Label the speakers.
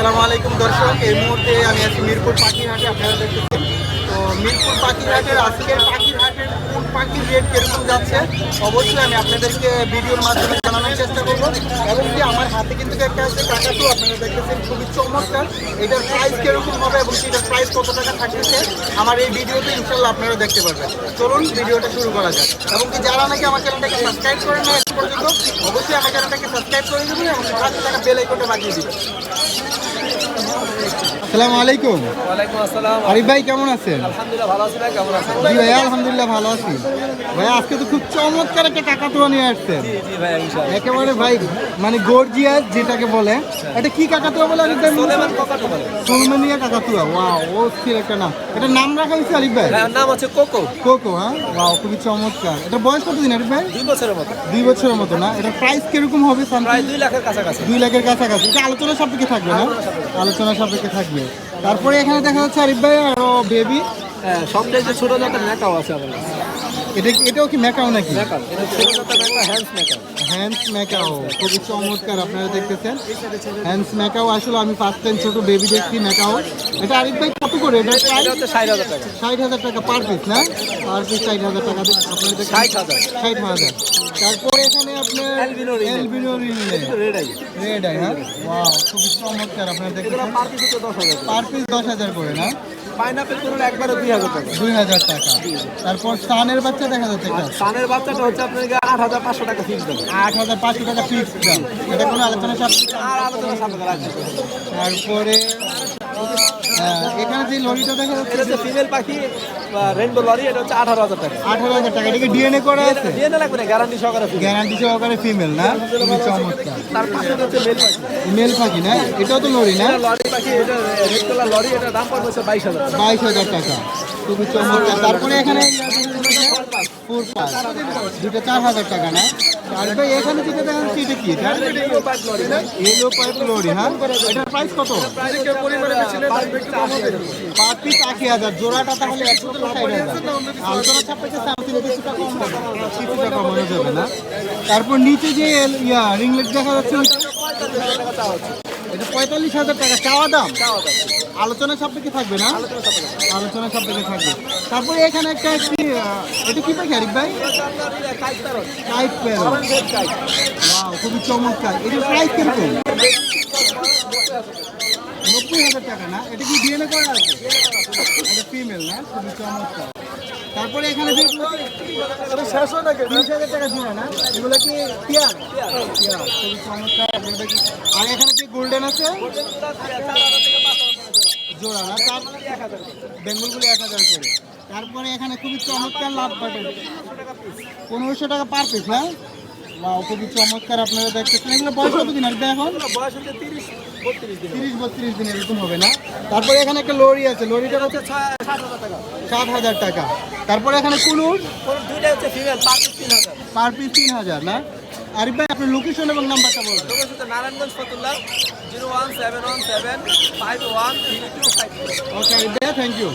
Speaker 1: আসসালামু আলাইকুম দর্শক, এই মুহূর্তে আমি আছি মিরপুর পাখিরহাটে, আপনারা দেখতেছেন। তো মিরপুর পাখিরহাটের আজকের পাখিরহাটের কোন পাখির রেট কীরকম যাচ্ছে, অবশ্যই আমি আপনাদেরকে ভিডিওর মাধ্যমে জানানোর চেষ্টা করব। এবং কি আমার হাতে কিন্তু একটা আছে টাকাটাও আপনারা দেখতেছেন খুবই চমৎকার। এটার প্রাইস কীরকম হবে এবং এটার প্রাইস কত টাকা থাকতেছে, আমার এই ভিডিওতে ইনশাল্লাহ আপনারা দেখতে পারবেন। চলুন ভিডিওটা শুরু করা যাক। এবং কি যারা নাকি আমার চ্যানেলটাকে সাবস্ক্রাইব করেন না পর্যন্ত, অবশ্যই আমার চ্যানেলটাকে সাবস্ক্রাইব করে দেবেন এবং পাশে থাকা বেল আইকনটা দিবেন। আসসালামু আলাইকুম।
Speaker 2: ওয়ালাইকুম আসসালাম।
Speaker 1: আরিফ ভাই কেমন আছেন?
Speaker 2: আলহামদুলিল্লাহ ভালো আছি ভাই কেমন আছেন?
Speaker 1: জি ভাই আলহামদুলিল্লাহ ভালো আছি। ভাই আজকে তো খুব চমৎকার একটা টাকা তোলা নিয়ে আসছেন।
Speaker 2: জি জি ভাই ইনশাআল্লাহ।
Speaker 1: একেবারে ভাই মানে গর্জিয়াস যেটাকে বলে। এটা কি কাকাতুয়া বলে আরিফ ভাই?
Speaker 2: সোলেমান বলে।
Speaker 1: সোলমানিয়া কাকাতুয়া ওয়াও ও স্থির একটা নাম। এটা নাম রাখা হয়েছে আরিফ ভাই?
Speaker 2: ভাই নাম হচ্ছে কোকো।
Speaker 1: কোকো হ্যাঁ? ওয়াও খুবই চমৎকার। এটা বয়স কতদিন আরিফ ভাই?
Speaker 2: দুই বছরের মতো।
Speaker 1: দুই বছরের মতো না? এটা প্রাইস কীরকম হবে
Speaker 2: প্রায় দুই লাখের কাছাকাছি।
Speaker 1: দুই লাখের কাছাকাছি। এটা আলোচনা সাপেক্ষে থাকবে না? আলোচনা সাপেক্ষে থাকবে। তারপরে এখানে দেখা যাচ্ছে আরিফ ভাই আরও বেবি
Speaker 2: সব সবচেয়ে ছোট জাতের নেতাও আছে কাছে
Speaker 1: এটা এটাও কি মেকাও নাকি?
Speaker 2: হ্যান্ডস
Speaker 1: হ্যান্ডস খুবই চমৎকার আপনারা দেখতেছেন। হ্যান্ডস মেকাও আসলে আমি ফার্স্ট টাইম ছোট বেবি দেখছি মেকাও এটা আরিফ ভাই কত করে? এটা
Speaker 2: ষাট হাজার টাকা।
Speaker 1: ষাট হাজার টাকা পার পিস না? পার পিস ষাট হাজার টাকা দেখেন।
Speaker 2: ষাট হাজার।
Speaker 1: ষাট হাজার। তারপরে এখানে আপনার
Speaker 2: albino red eye
Speaker 1: red eye হ্যাঁ? ওয়াও খুবই চমৎকার আপনারা দেখতেছেন।
Speaker 2: পার পিস দশ হাজার
Speaker 1: পার পিস দশ হাজার করে না?
Speaker 2: পাইনাপেল কোনো একবারে দুই হাজার টাকা।
Speaker 1: দুই হাজার টাকা। তারপর সানের বাচ্চা দেখা যাচ্ছে এটা
Speaker 2: সানের বাচ্চাটা হচ্ছে আপনার আট হাজার পাঁচশো টাকা ফিক্স দেবে
Speaker 1: আট হাজার পাঁচশো টাকা ফিক্স দাম। এটা কোনো আলোচনা সাপেক্ষে?
Speaker 2: আর আলোচনা সাপেক্ষে রাখবে।
Speaker 1: তারপরে এখানে যে লরিটা দেখা যাচ্ছে
Speaker 2: এটা হচ্ছে ফিমেল পাখি রেনবো লরি এটা হচ্ছে আঠারো হাজার টাকা।
Speaker 1: আঠারো হাজার টাকা। এটাকে ডিএনএ করা আছে?
Speaker 2: দিয়ে লাগবে না গ্যারান্টি সহকারে
Speaker 1: গ্যারান্টি সহকারে ফিমেল না? চমৎকার।
Speaker 2: তার পাশে হচ্ছে মেল পাখি।
Speaker 1: মেল পাখি না? এটাও তো লরি না?
Speaker 2: লরি পাখি এটা রেড কালার লরি এটা দাম পড়বে বাইশ হাজার
Speaker 1: বাইশ হাজার টাকা। খুবই চমৎকার। তারপরে এখানে ফোর দুটো চার হাজার টাকা না? আর এখানে লরি হ্যাঁ? প্রাইস কত? আশি হাজার। জোড়াটা তারপর নিচে যে ইয়া রিংলেট দেখা যাচ্ছে, এটা পঁয়তাল্লিশ হাজার টাকা। চাওয়া দাম? আলোচনা সাপেক্ষে থাকবে না? আলোচনা সাপেক্ষে থাকবে। তারপরে এখানে একটা কি এটা কি পাখি আরিফ ভাই? কাইট প্যারো। ওয়াও খুবই চমৎকার। এটার প্রাইস কীরকম? নব্বই হাজার টাকা না? এটা কি ডিএনএ করা আছে? এটা ফিমেল না? খুবই চমৎকার। তারপরে এখানে শেষ হয় না তিরিশ হাজার টাকা জোড়া না? এগুলো কি টিয়ার খুবই চমৎকার। আর এখানে কি গোল্ডেন আছে? জোড়া না তার বেঙ্গলগুলি এক হাজার করে। তারপরে এখানে খুবই চমৎকার লাভ বাটন। পনেরোশো টাকা পার পিস হ্যাঁ? ওয়াও খুবই চমৎকার আপনারা দেখতেছেন। এগুলো বয়স কত দিন আসবে এখন?
Speaker 2: বয়স হচ্ছে তিরিশ বত্রিশ দিন
Speaker 1: তিরিশ বত্রিশ দিন এরকম হবে না? তারপরে এখানে একটা লরি আছে। লরিটা হচ্ছে সাত হাজার টাকা। তারপরে এখানে
Speaker 2: হাজার।
Speaker 1: পার পিস তিন হাজার না? আরিফ ভাই আপনার লোকেশন এবং নাম্বারটা বলবেন
Speaker 2: Narayanganj Fatullah zero one seven one seven five one three two five
Speaker 1: okay Arif ভাই থ্যাংক ইউ